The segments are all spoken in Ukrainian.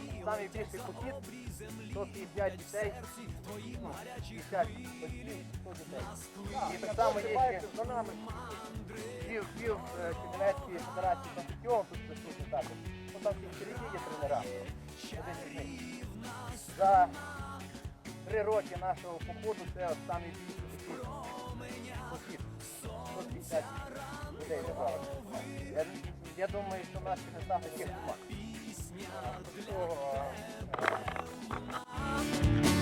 Нас самий більший похід, 150 дітей, ну, 50 батьків, 100 дітей. І так само є ще пів, пів е, Чернівецької федерації баскетболу тут присутні також. Ну там всі середі є тренера. Один із. За три роки нашого походу це от самий більший такий похід. 150 людей лежало. Я, думаю, що в нас не там таких. Oh, wow.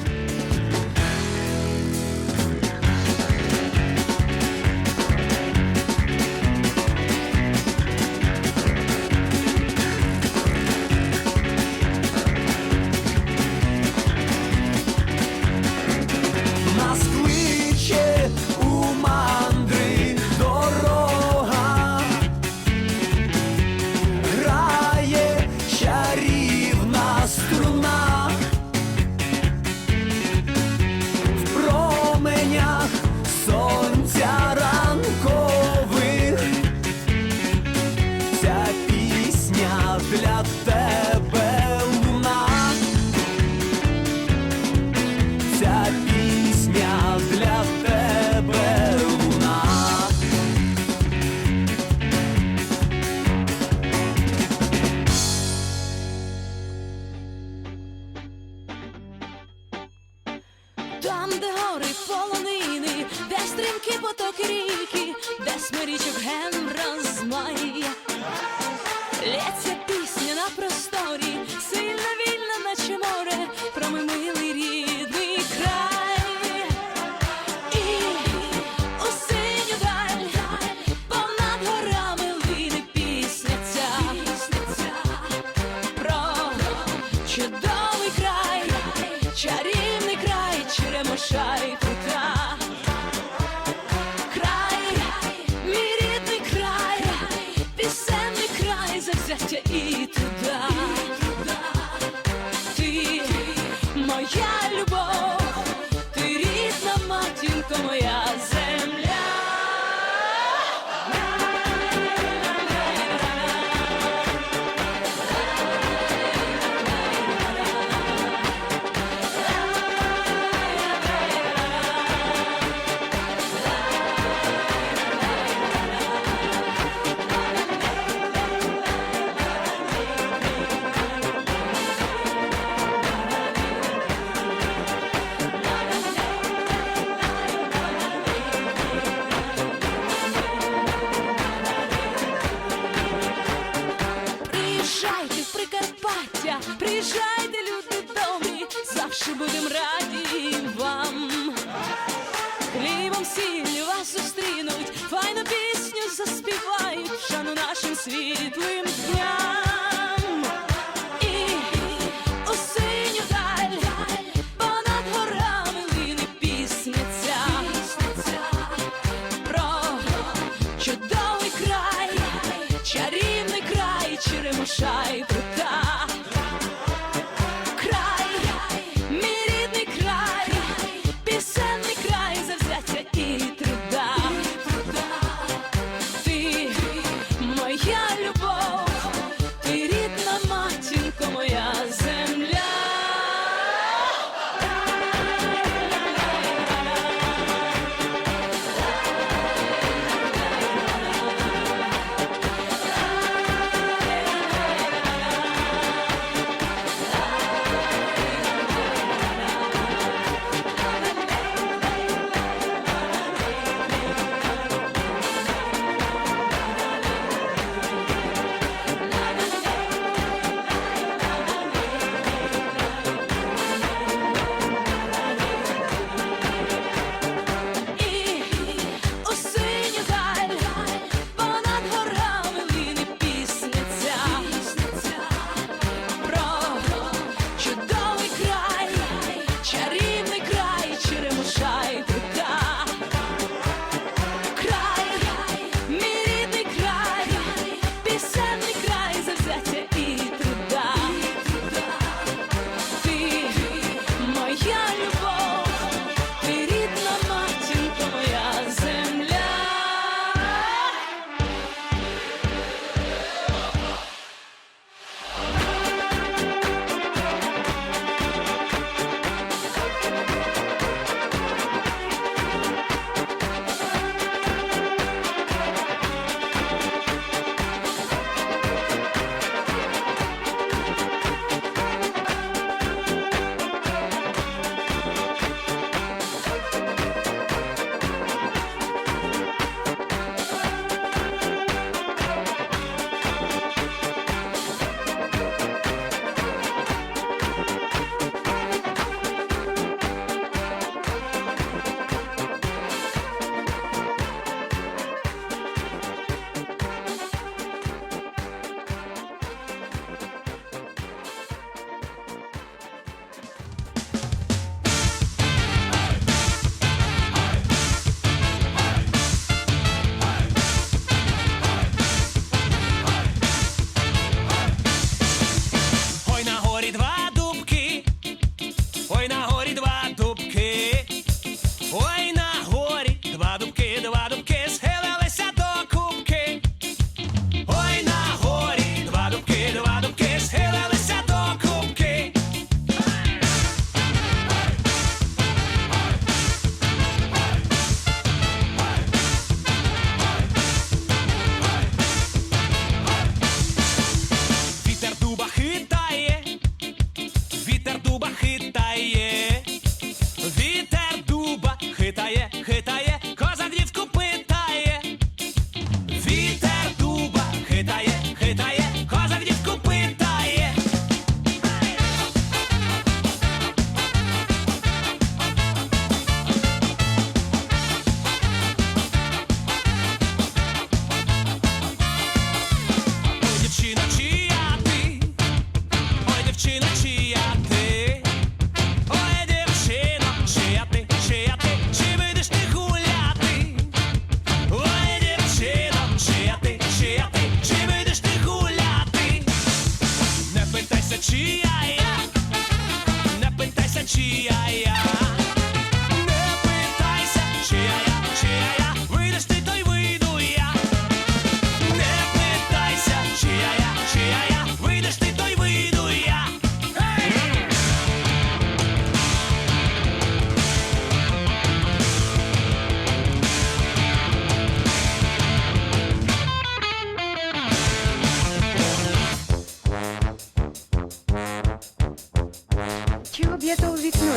Там, де гори полонини, де стрімкі потоки ріки, де смирічок ген розмає. yeah. Хлібом вас зустрінуть,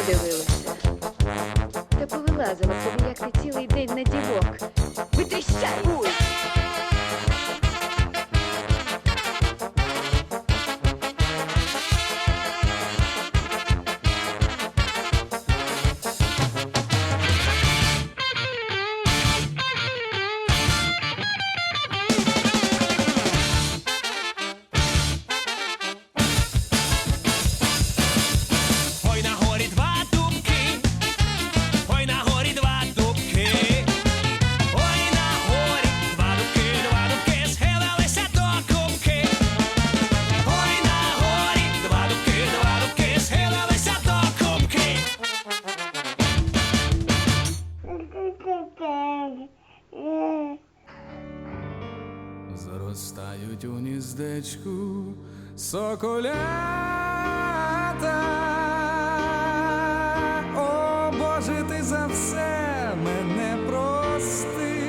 দেবে Зростають у гніздечку соколята. О, Боже, ти за все мене прости.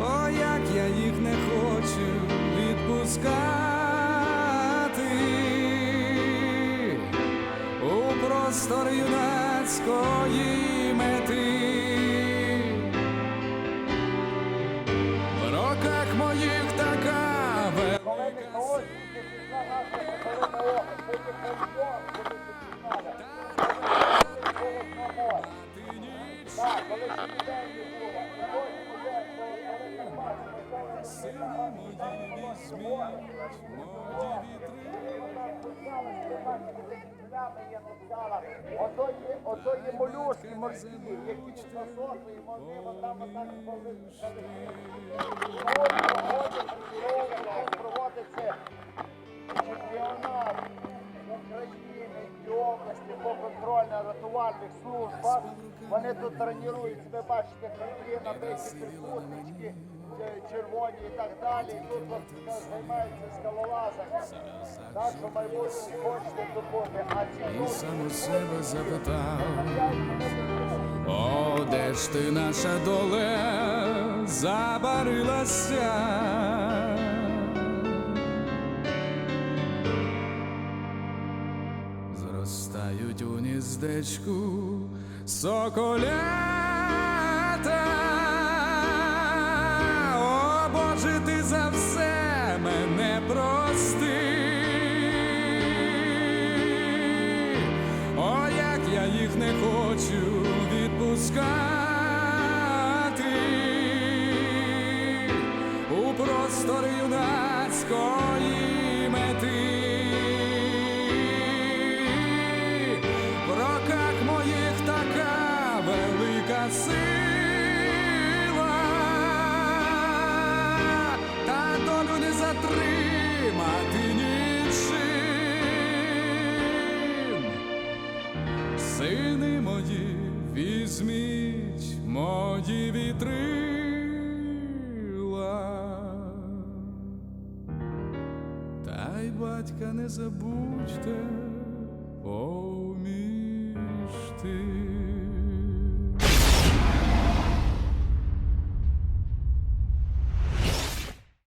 О, як я їх не хочу відпускати. У простор юнацької Ото є, молюски морські, які тут насоси, і вони отак проводиться чемпіонат України і області по контрольно-рятувальних службах. Вони тут тренуються, ви бачите, хребти набиті трикутнички, е, червоні і так далі. Тут е, займаються скалолазами. Так що в майбутньому хочете тут. А ці і сам у себе запитав. О, де ж ти наша доле забарилася? Гніздечку соколята. О, Боже, ти за все мене прости. О, як я їх не хочу відпускати у простор юнацької Сини мої, візьміть мої вітрила. Та й батька не забудьте поміж тим.